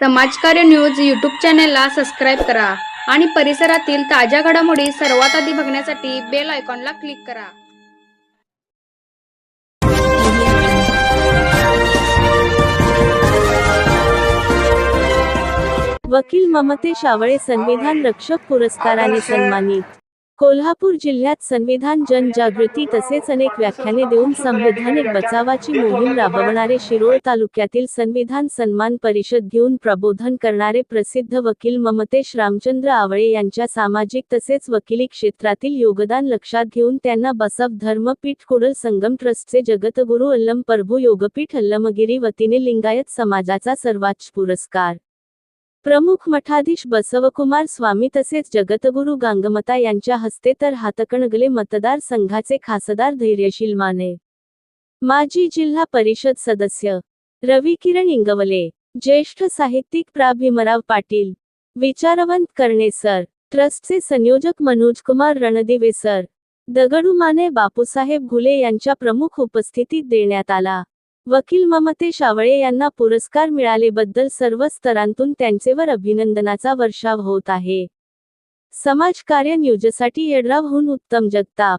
समाजकार्य news YouTube चॅनेलला subscribe करा आणि परिसरातील ताज्या घडामोडी सर्वात आधी बघण्यासाठी बेल आयकॉनला क्लिक करा. वकील ममते शावळे संविधान रक्षक पुरस्काराने सन्मानित कोल्हापूर जिल्ह्यात संविधान जनजागृती तसेच अनेक व्याख्याने देऊन संवैधानिक बचावाची मोहीम राबवणारे शिरोळ तालुक्यातील संविधान सन्मान परिषद घेऊन प्रबोधन करणारे प्रसिद्ध वकील ममतेश रामचंद्र आवळे यांच्या सामाजिक तसेच वकिली क्षेत्रातील योगदान लक्षात घेऊन त्यांना बसव धर्मपीठ कुडल संगम ट्रस्टचे जगतगुरु अल्लम प्रभू योगपीठ अल्लमगिरी वतीने लिंगायत समाजाचा सर्वोच्च पुरस्कार. प्रमुख मठाधीश बसवकुमार स्वामी तसेच जगतगुरु गांगमता यांच्या हस्ते तर हातकणगले मतदार संघाचे खासदार धैर्यशील माने. माजी जिल्हा परिषद सदस्य. रवी किरण इंगवले. ज्येष्ठ साहित्यिक प्रा भीमराव पाटील. विचारवंत करणे सर. ट्रस्टचे संयोजक मनोज कुमार रणदिवे सर. दगडू माने बापूसाहेब घुले यांच्या प्रमुख उपस्थितीत देण्यात आला. वकील ममते शावळे यांना पुरस्कार मिळालेबद्दल सर्व स्तरांतून त्यांचेवर अभिनंदनाचा वर्षाव होत आहे. समाजकार्य न्यूजसाठी येडरावहून उत्तम जगताप.